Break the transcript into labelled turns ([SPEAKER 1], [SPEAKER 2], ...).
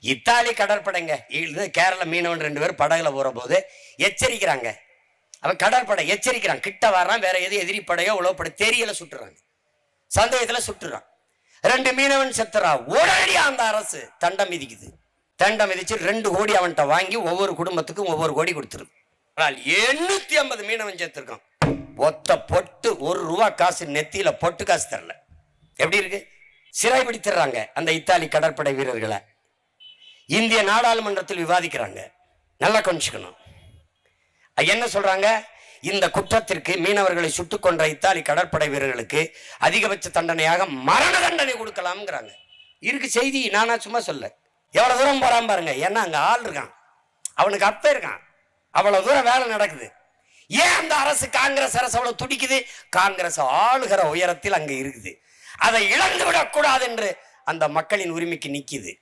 [SPEAKER 1] Italy கடற்படைங்க இது கேரள மீனவன் ரெண்டு பேர் படகுல போற போது எச்சரிக்கிறாங்க. அவன் கடற்படை எச்சரிக்கிறான். கிட்ட வர்றான் வேற எது எதிரி படையோ உளவுப்படை தெரியல சுட்டுறாங்க. சந்தேகத்துல சுட்டுறான். ரெண்டு மீனவன் செத்துறா. உடனடியா அந்த அரசு தண்டம் மிதிக்குது. தண்டம் மிதிச்சு ரெண்டு கோடி அவன்கிட்ட வாங்கி ஒவ்வொரு குடும்பத்துக்கும் ஒவ்வொரு கோடி கொடுத்துருது. ஆனால் எண்ணூத்தி ஐம்பது மீனவன் சேர்த்துருக்கான் ஒத்த பொட்டு ஒரு ரூபா காசு நெத்தியில பொட்டு காசு தரல. எப்படி இருக்கு? சிறை பிடித்துறாங்க அந்த இத்தாலி கடற்படை வீரர்களை. இந்திய நாடாளுமன்றத்தில் விவாதிக்கிறாங்க. நல்லா கொஞ்சிக்கணும் என்ன சொல்றாங்க? இந்த குற்றத்திற்கு மீனவர்களை சுட்டுக் கொன்ற இத்தாலி கடற்படை வீரர்களுக்கு அதிகபட்ச தண்டனையாக மரண தண்டனை கொடுக்கலாம்ங்கிறாங்க. இருக்கு செய்தி நானா சும்மா சொல்ல. எவ்வளவு தூரம் போறான் பாருங்க. ஏன்னா அங்க ஆள் இருக்கான். அவனுக்கு அப்ப இருக்கான். அவ்வளவு தூரம் வேலை நடக்குது. ஏன் அந்த அரசு காங்கிரஸ் அரசு அவ்வளவு துடிக்குது? காங்கிரஸ் ஆளுகிற உயரத்தில் அங்க இருக்குது. அதை இழந்து விடக்கூடாது என்று அந்த மக்களின் உரிமைக்கு நிக்குது.